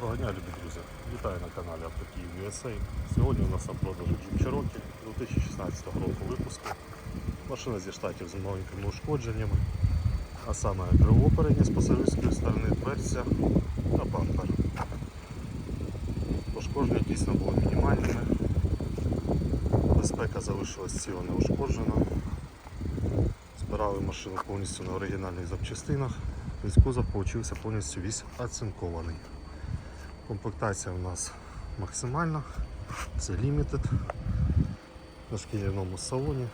Доброго дня, любі друзі! Вітаю на каналі Автокиїв USA. Сьогодні у нас на продажу Jeep Cherokee 2016 року випуску. Машина зі штатів з маленькими ушкодженнями, а саме крило переднє з пасажирської сторони, дверця та бампер. Пошкодження дійсно були мінімальними. Безпека залишилась ціла неушкоджена. Збирали машину повністю на оригінальних запчастинах. Весь кузов повністю весь оцинкований. Комплектація у нас максимальна, це Limited на шкіряному салоні,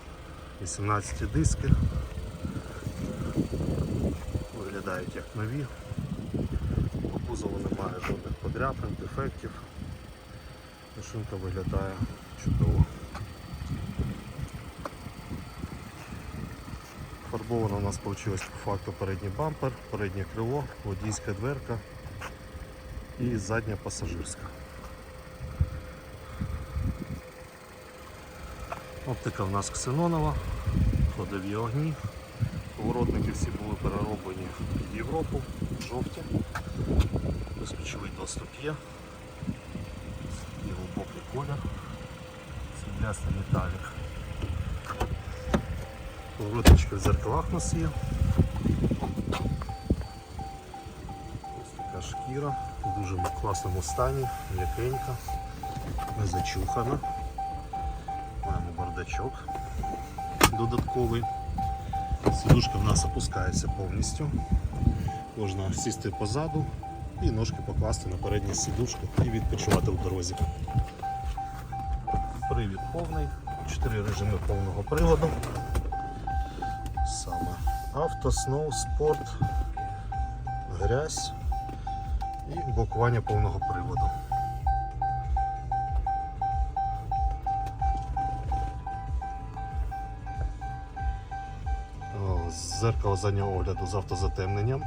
18 диски. Виглядають як нові. По кузову немає жодних подряпин, дефектів. Машинка виглядає чудово. Фарбовано у нас вийшло по факту передній бампер, переднє крило, водійська дверка і задня пасажирська. Оптика в нас ксенонова, ходові огні. Поворотники всі були перероблені в Європу, жовті. Безключовий доступ є. Глибокий колір. Сріблястий металік. Поворотнички в зеркалах у нас є. Така шкіра в дуже класному стані, м'якенька, не зачухана. Маємо бардачок додатковий. Сидушка в нас опускається повністю. Можна сісти позаду і ножки покласти на передню сидушку і відпочивати в дорозі. Привід повний, 4 режими повного приводу. Саме авто, сноу, спорт, грязь і блокування повного приводу. Зеркало заднього огляду з автозатемненням,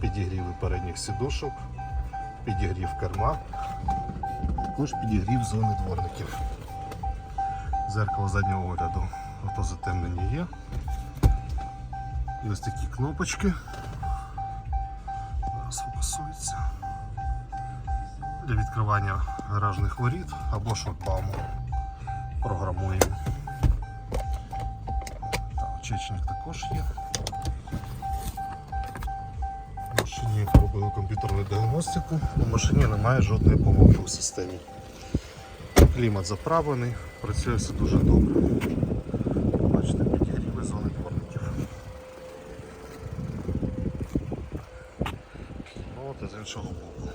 підігріви передніх сідушок, підігрів керма, також підігрів зони дворників. Зеркало заднього огляду автозатемнення є. І ось такі кнопочки. Зараз фокусується. Для відкривання гаражних воріт або шлагбауму. Програмуємо. Так, Очечник також є. В машині робили комп'ютерну діагностику. У машині немає жодної помилки у системі. Клімат заправлений, працює все дуже добре. Бачите, підігріви зони дворників. От з іншого боку.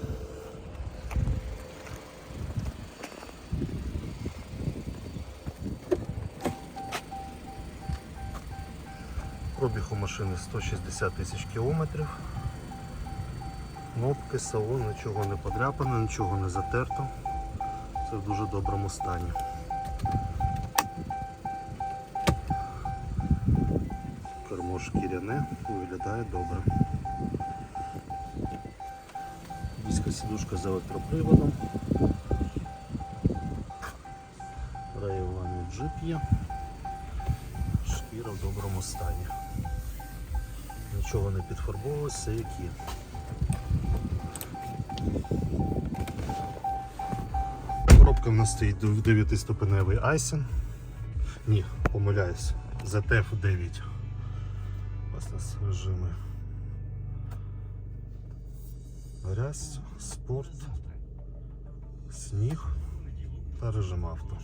Пробіг у машини 160 тисяч кілометрів. Кнопки, салон, нічого не подряпано, нічого не затерто. Це в дуже доброму стані. Кермо шкіряне, виглядає добре. Війська сідушка з електроприводом. Рейваний джип є. Шкіра в доброму стані. Нічого не підфарбовувалося, все як є. Коробка в нас стоїть 9-ступеневий Айсен. Ні, помиляюсь. ZF 9. Ось у режими. Грязь, спорт, сніг та режим авто.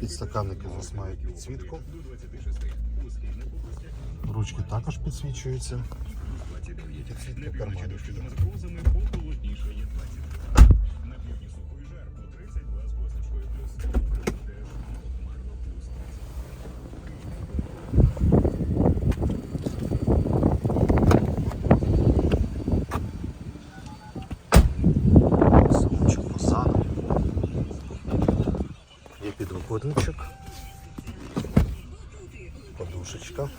Підстаканники у мають підсвітку. до 26. У східних областях Ручки також підсвічуються. Підсвітка карманів. курничок. Подушечка.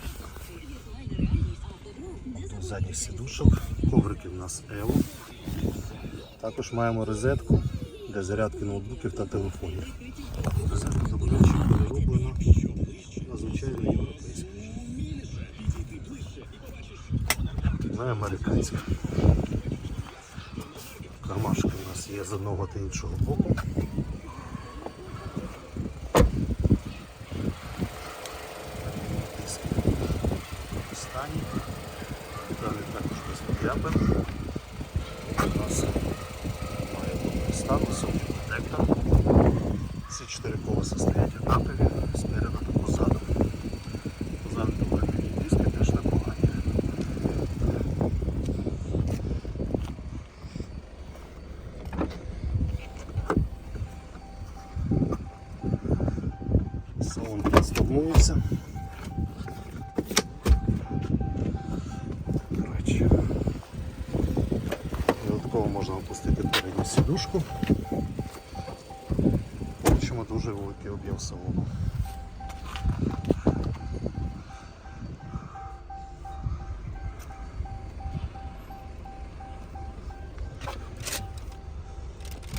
До задніх сидушок. Коврики в нас Ево. Також маємо розетку для зарядки ноутбуків та телефонів. Розетка до речі перероблена на звичайно європейська. Не американська. Кармашки у нас є з одного та іншого боку. Стані. Далі також без безподябен. У нас має бути статусу, детектор. Всі чотири колеса стоять однакові, спереду та позаду. Позаду довольні диски теж непогані. Салон підстегнувся. Додатково можна опустити передню сідушку. Бачимо дуже великий об'єм салону.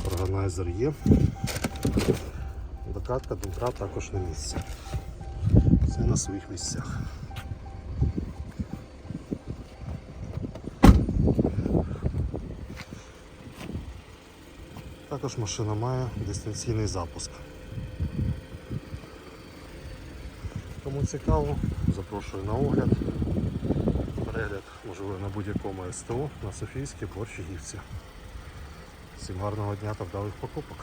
Органайзер є. Докатка, думка також на місці. Все на своїх місцях. Також машина має дистанційний запуск. Кому цікаво, запрошую на огляд. Перегляд можливо на будь-якому СТО на Софійській Борщагівці. Всім гарного дня та вдалих покупок.